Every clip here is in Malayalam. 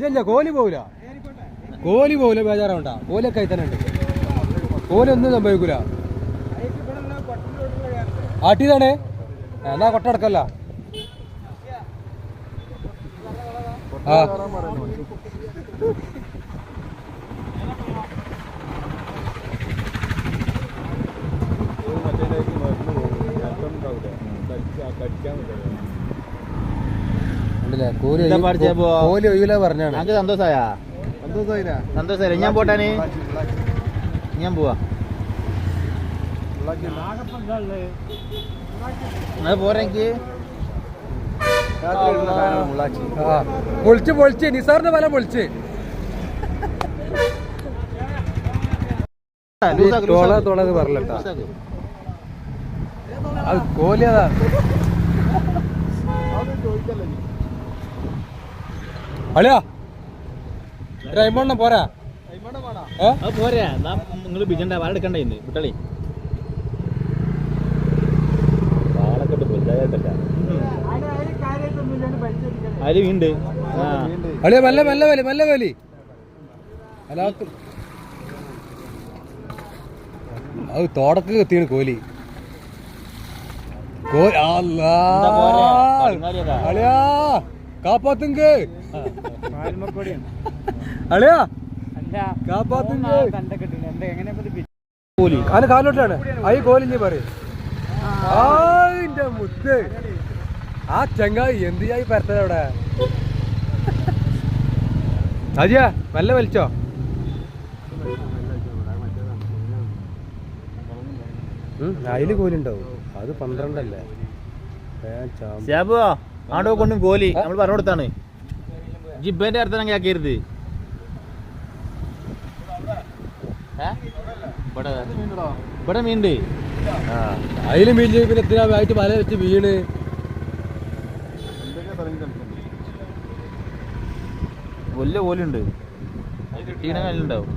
ഇല്ല കോലി പോകില്ല കോലി പോവില്ല ബേജാറാവണ്ട കോലിയൊക്കെ ആയി തന്നെ ഉണ്ട്. കോലി ഒന്നും സംഭവിക്കൂല. ആട്ടിയതാണേ? എന്നാ കൊട്ടടക്കല്ല ആ. ഉണ്ടല്ലേ പഠിച്ചേ കോലി ഒഴിവില്ല പറഞ്ഞാണ്. ഞങ്ങക്ക് സന്തോഷായ? സന്തോഷായില്ലേ. ഞാൻ പോട്ടാന് ഞാൻ പോവാ. പോരെനിക്ക് പൊളിച്ച് പൊളിച്ച്. നിസാറിന്റെ ഫലം പൊളിച്ച്. തോള തോളത് പറഞ്ഞിട്ടാ. അത് കോലി അതാ. അളിയാ. രൈമണ്ണം പോരാ. നിങ്ങൾ ബിജണ്ട വാഴ എടുക്കണ്ടേ ഇന്ന് വിട്ടളി അളിയ മെല്ല മെല്ല വലി മെല്ലെ വലി. അല്ലാത്ത അത് തോടക്ക് കത്തിയാണ് കോലി. കോലി അല്ലാ. എന്താ പോരെ? അളിയാ. കാപ്പാത്തുങ്ക്. അളിയാ. കാപ്പാത്തുങ്ക്. കൂലി. അതിന് കാലോട്ടാണ് അയി കോലി നീ പറയും. മുത്ത്. ആ ചെങ്ങായി എന്ത് ചെയ്യായി പരത്തത് അവിടെ? അജിയാ നല്ല വലിച്ചോ? അതിൽ കോലുണ്ടാവും അത് പന്ത്രണ്ടല്ലേ? ചാമ്പ്. ആടോ കൊണ്ടും കോലി നമ്മൾ പറഞ്ഞു കൊടുത്താണ്. ജിബേന്റെ അർത്ഥം കേക്കരുത്. ഇവിടെ മീനുണ്ട് ആ അതിൽ മീൻ പിന്നെ ആയിട്ട് വല വെച്ച് വീണ്. വലിയ കോലുണ്ട്. ഊരാണ് കല്ലുണ്ടാവും.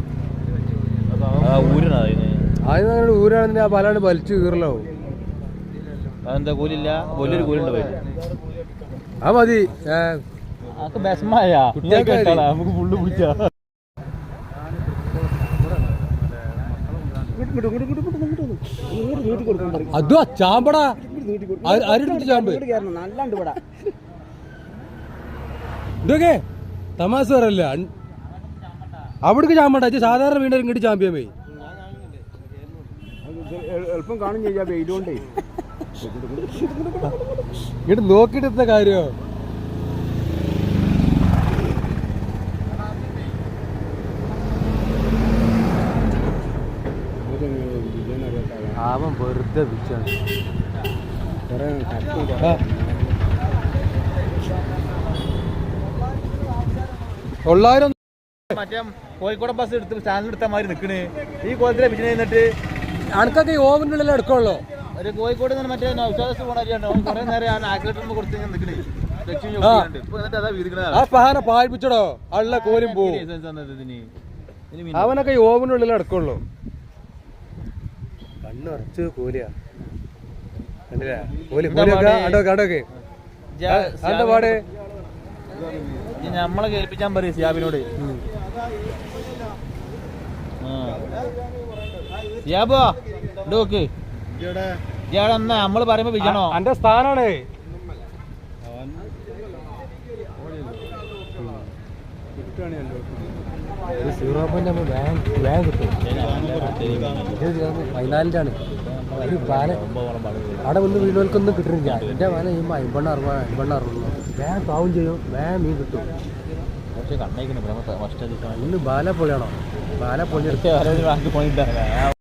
ആ ഊരണ അതിന്? ആദ്യം നമ്മൾ ഊരാണെന്ന് ആ വലാണ്ട് വലിച്ചു കീറലാവും. അതെന്താ കൂലില്ല? വലിയൊരു കൂലുണ്ട് പോയി. ആ മതി. നമുക്ക് ഫുള്ള് പിടിച്ച അതും ആ ചാമ്പടാ അരിട്ട് ചാമ്പ്? ഇതൊക്കെ തമാശ പറയല്ല. അവിടേക്ക് ചാമ്പണ്ട ഇത് സാധാരണ വീണ്ടും ഇങ്ങോട്ട് ചാമ്പ്യൻ പോയി. എളുപ്പം കാണും ചെയ്യാ. വെയിലുകൊണ്ടേ ഇങ്ങോട്ട് നോക്കിയിട്ട് എത്ത കാര്യോ. അവൻ വെറുതെ വിളിച്ചാണ്. തൊള്ളായിരം മറ്റേ കോഴിക്കോട് ബസ് എടുത്ത് സ്റ്റാൻഡിൽ എടുത്ത മാതിരി നിൽക്കണേ ഈ കോലത്തിലെ വിജയം എന്നിട്ട് അണക്കൊക്കെ ഈ ഓവനുള്ളിൽ ഉള്ളിൽ എടുക്കുള്ളൂ? ഒരു കോഴിക്കോട് നിന്ന് മറ്റേ പോണ കുറെ നേരം ആ കൊടുത്ത്. പായിപ്പിച്ചടോ. അള്ള കോലും പോവും. അവനൊക്കെ ഉള്ളിൽ എടുക്കുള്ളൂ കണ്ണുറച്ച് കോലിയാ. കണ്ടില്ലേ? കോലി എന്താ കോലിയൊക്കെ പാട്? അടോക്കെ അടോക്കെ. ജാ- അതിന്റെ പാട്? നമ്മളെ കേൾപ്പിക്കാൻ പറയും സിയാബിനോട്. സിയാബോ നോക്ക്. നമ്മൾ പറയുമ്പോ വിജയണോ അന്റെ സ്ഥാനാണ്. സീറോ പോയിന്റ് വേഗം വേഗം കിട്ടും ഇത് പതിനാലിന്റെ ആണ് ഒരു പാല അവിടെ വന്ന് വീടുകൾക്കൊന്നും കിട്ടുന്നില്ല എന്റെ പാല ചെയ്യുമ്പോൾ അമ്പണ്ണ അറുപത് അമ്പണ്ണ അറുപത് വേഗം പാവം ചെയ്യും. വേഗം മീൻ കിട്ടും. പക്ഷെ കണ്ണേക്കുന്നു ഫസ്റ്റ് ഇന്ന് ബാല പൊളിയാണോ. ബാല പൊളി പോയിട്ടാ